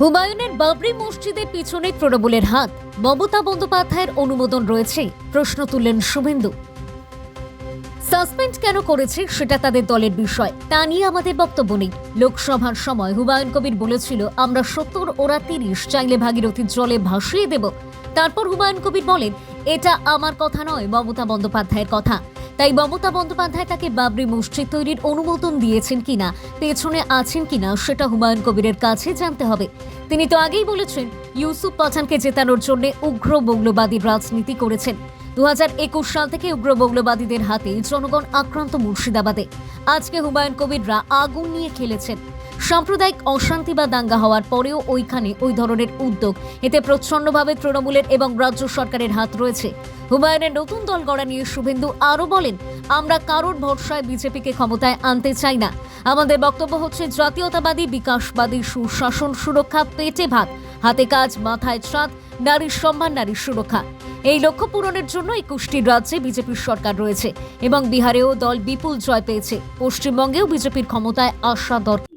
হুমায়ুনের বাবরি মসজিদের পিছনে তৃণমূলের হাত। মমতা বন্দ্যোপাধ্যায়ের অনুমোদন রয়েছে, প্রশ্ন তুললেন শুভেন্দু। সাসপেন্ড কেন করেছে সেটা তাদের দলের বিষয়, তা নিয়ে আমাদের বক্তব্য নেই। লোকসভার সময় হুমায়ুন কবির বলেছিল, আমরা সত্তর, ওরা তিরিশ, চাইলে ভাগীরথীর জলে ভাসিয়ে দেব। তারপর হুমায়ুন কবির বলেন, এটা আমার কথা নয়, মমতা বন্দ্যোপাধ্যায়ের কথা। তাই মমতা বন্দ্যোপাধ্যায় তাকে বাবরি মসজিদ তৈরির অনুমোদন দিয়েছেন কিনা, পেছনে আছেন কিনা, সেটা হুমায়ুন কবিরের কাছে জানতে হবে। তিনি তো আগেই বলেছেন, ইউসুফ পাঠানকে জেতানোর জন্য উগ্র মৌলবাদী রাজনীতি করেছেন। দু হাজার একুশ সাল থেকে উগ্র মৌলবাদীদের হাতে জনগণ আক্রান্ত মুর্শিদাবাদে। আজকে হুমায়ুন কবিররা আগুন নিয়ে খেলেছেন। সাম্প্রদায়িক অশান্তি বা দাঙ্গা হওয়ার পরেও ওইখানে ওই ধরনের উদ্যোগ। এতে প্রচ্ছন্নভাবে তৃণমূলের এবং রাজ্য সরকারের হাত রয়েছে। হুমায়ুনের নতুন দল গড়া নিয়ে শুভেন্দু আরও বলেন, আমরা কারোর ভরসায় বিজেপিকে ক্ষমতায় আনতে চাই না। আমাদের বক্তব্য হচ্ছে, জাতীয়তাবাদী, বিকাশবাদী সুশাসন সুরক্ষা, পেটে ভাত, হাতে কাজ, মাথায় ছাদ নারীর সম্মান নারীর সুরক্ষা। এই লক্ষ্য পূরণের জন্য একুশটি রাজ্যে বিজেপির সরকার রয়েছে এবং বিহারেও দল বিপুল জয় পেয়েছে। পশ্চিমবঙ্গেও বিজেপির ক্ষমতায় আসা দরকার।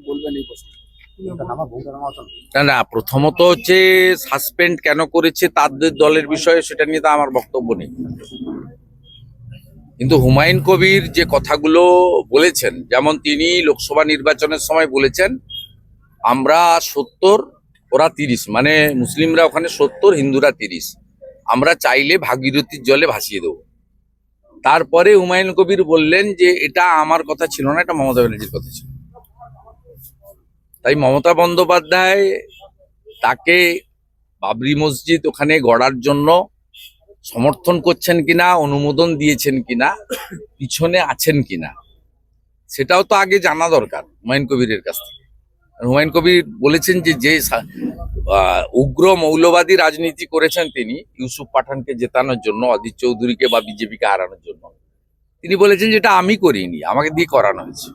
না না, প্রথমত হচ্ছে সাসপেন্ড কেন করেছে তাদের দলের বিষয়ে সেটা নিয়ে তো আমার বক্তব্য নেই। কিন্তু হুমায়ুন কবির যে কথাগুলো বলেছেন, যেমন তিনি লোকসভা নির্বাচনের সময় বলেছেন, আমরা সত্তর, ওরা তিরিশ মানে মুসলিমরা ওখানে সত্তর, হিন্দুরা তিরিশ। আমরা চাইলে ভাগীরথীর জলে ভাসিয়ে দেবো। তারপরে হুমায়ুন কবির বললেন যে এটা আমার কথা ছিল না, এটা মমতা ব্যানার্জির কথা ছিল। তাই মমতা বন্দ্যোপাধ্যায় তাকে বাবরি মসজিদ ওখানে গড়ার জন্য সমর্থন করছেন কিনা, অনুমোদন দিয়েছেন কিনা, পিছনে আছেন কিনা, সেটাও তো আগে জানা দরকার হুমায়ুন কবিরের কাছ থেকে। হুমায়ুন কবির বলেছেন যে যে উগ্র মৌলবাদী রাজনীতি করেছেন তিনি, ইউসুফ পাঠানকে জেতানোর জন্য অদিত চৌধুরীকে বা বিজেপিকে হারানোর জন্য। তিনি বলেছেন যেটা আমি করিনি, আমাকে দিয়ে করানো হয়েছে।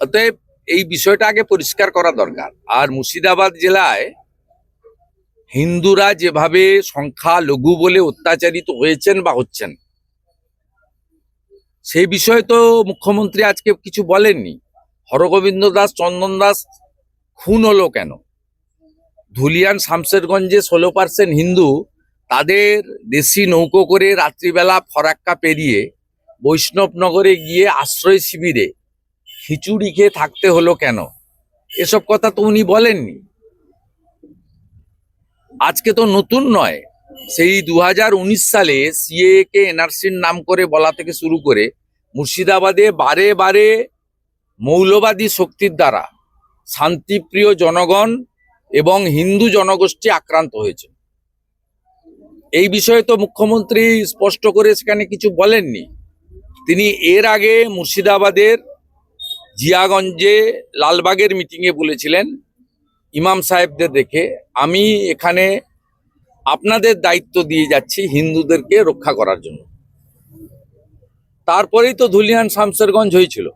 অতএব এই বিষয়টা আগে পরিষ্কার করা দরকার। আর মুর্শিদাবাদ জেলায় হিন্দুরা যেভাবে সংখ্যা লঘু বলে অত্যাচারিত হয়েছেন বা হচ্ছেন, সেই বিষয়ে তো মুখ্যমন্ত্রী আজকে কিছু বলেননি। হরগোবিন্দ দাস, চন্দন দাস, খুন হলো কেন? ধুলিয়ান শামশেরগঞ্জে ষোলো পার্সেন্ট হিন্দু তাদের দেশি নৌকো করে রাত্রিবেলা ফরাক্কা পেরিয়ে বৈষ্ণবনগরে গিয়ে আশ্রয় শিবিরে খিচুড়ি খেয়ে থাকতে হলো কেন? এসব কথা তো উনি বলেননি। আজকে তো নতুন নয়। সেই দু হাজার উনিশ সালে সিএ কে এনআরসির নাম করে বলা থেকে শুরু করে মুর্শিদাবাদে বারে বারে মৌলবাদী শক্তির দ্বারা শান্তিপ্রিয় জনগণ এবং হিন্দু জনগোষ্ঠী আক্রান্ত হয়েছে। এই বিষয়ে তো মুখ্যমন্ত্রী স্পষ্ট করে সেখানে কিছু বলেননি। তিনি এর আগে মুর্শিদাবাদের জিয়াগঞ্জে লালবাগের মিটিংয়ে বলেছিলেন, ইমাম সাহেবদের দেখে, আমি এখানে আপনাদের দায়িত্ব দিয়ে যাচ্ছি হিন্দুদেরকে রক্ষা করার জন্য। তারপরেই তো ধুলিয়ান শামসেরগঞ্জ হয়েছিল।